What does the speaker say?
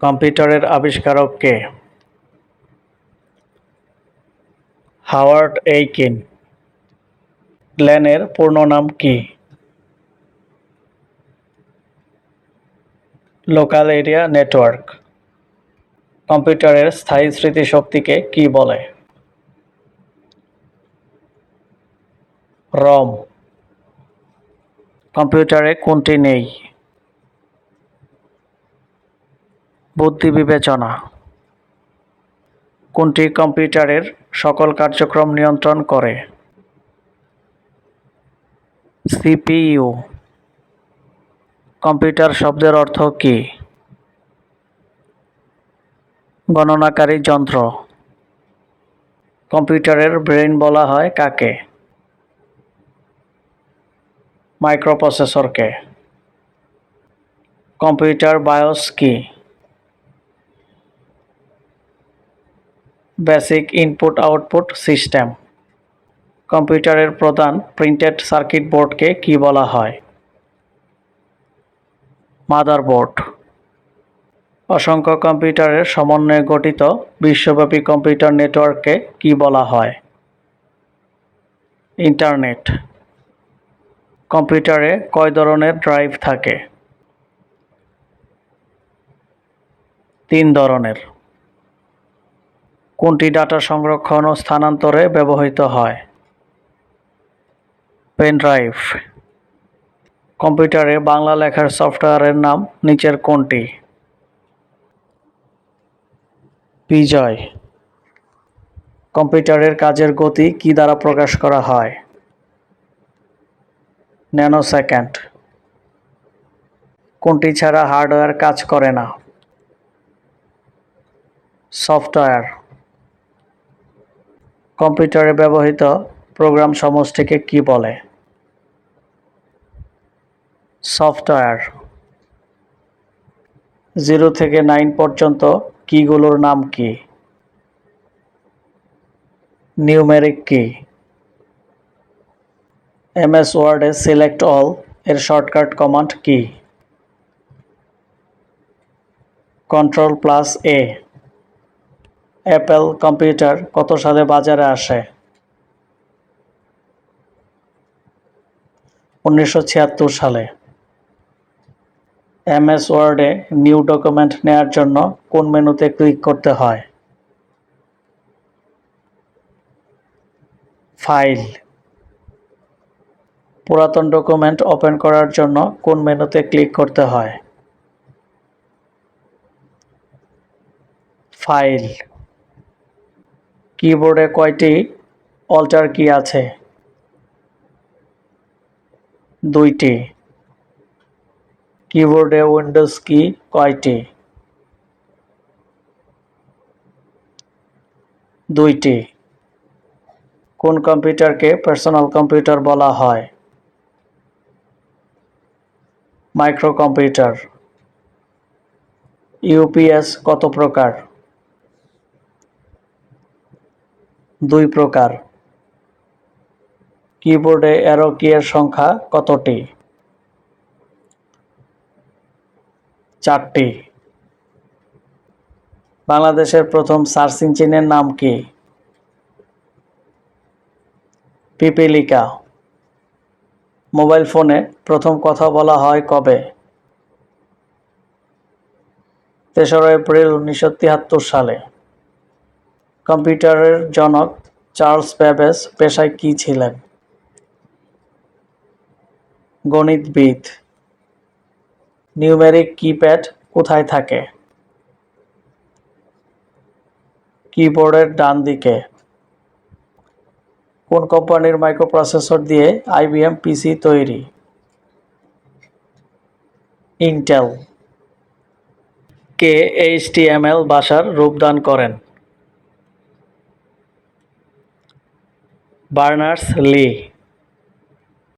কম্পিউটারের আবিষ্কারক কে? Howard Aiken. ল্যানের পূর্ণ নাম কি? Local area network. কম্পিউটারের স্থায়ী স্মৃতিশক্তিকে কি বলে? রম। কম্পিউটারে কোনটি নেই? বুদ্ধি বিবেচনা। কোনটি কম্পিউটারের সকল কার্যক্রম নিয়ন্ত্রণ করে? সিপিইউ। কম্পিউটার শব্দের অর্থ কী? গণনাকারী যন্ত্র। কম্পিউটারের ব্রেন বলা হয় কাকে? মাইক্রোপ্রসেসরকে। কম্পিউটার বায়োস কি? Basic input output system. কম্পিউটারের প্রধান প্রিন্টেড সার্কিট বোর্ডকে কি বলা হয়? মাদারবোর্ড। অসংখ্য কম্পিউটারের সমন্বয়ে গঠিত বিশ্বব্যাপী কম্পিউটার নেটওয়ার্ককে কি বলা হয়? ইন্টারনেট। কম্পিউটারে কয় ধরনের ড্রাইভ থাকে? তিন ধরনের। কোনটি ডাটা সংরক্ষণ ও স্থানান্তরে ব্যবহৃত হয়? Pen drive. কম্পিউটারে বাংলা লেখার সফটওয়্যারের নাম, নিচের কোনটি? বিজয়। কম্পিউটারের কাজের গতি কি দ্বারা প্রকাশ করা হয়? ন্যানো সেকেন্ড কোনটি ছাড়া হার্ডওয়্যার কাজ করে না? সফটওয়্যার। কম্পিউটারে ব্যবহৃত প্রোগ্রাম সমষ্টিকে কি বলে? সফটওয়্যার। জিরো থেকে নাইন পর্যন্ত কিগুলোর নাম কি? নিউমেরিক কি? এম এমএস ওয়ার্ডে সিলেক্ট অল এর শর্টকাট কমান্ড কি? Control plus A. Apple computer কত সালে বাজারে আসে? উনিশশো ছিয়াত্তর সালে। এমএস ওয়ার্ডে নিউ ডকুমেন্ট নেয়ার জন্য কোন মেনুতে ক্লিক করতে হয়? ফাইল পুরাতন ডকুমেন্ট ওপেন করার জন্য কোন মেনুতে ক্লিক করতে হয়? ফাইল কিবোর্ডে কয়টি অল্টার কি আছে? দুইটি। কিবোর্ডে উইন্ডোজ কি কয়টি? দুইটি। কোন কম্পিউটারকে পার্সোনাল কম্পিউটার বলা হয়? মাইক্রো কম্পিউটার ইউপিএস কত প্রকার? দুই প্রকার। কিবোর্ডে অ্যারো কি এর সংখ্যা কতটি? চারটি। বাংলাদেশের প্রথম সার্চ ইঞ্জিনের নাম কি? পিপিলিকা। মোবাইল ফোনে প্রথম কথা বলা হয় কবে? তেসরা এপ্রিল উনিশশো তিয়াত্তর সালে। কম্পিউটারের জনক চার্লস ব্যাবেজ পেশায় কি ছিলেন? গণিতবিদ। নিউমেরিক কিপ্যাড কোথায় থাকে? কিবোর্ডের ডান দিকে কোন কোম্পানির মাইক্রোপ্রসেসর দিয়ে আইবিএম পিসি তৈরি? ইন্টেল। কে এইচটিএমএল ভাষার রূপদান করেন? Berners Lee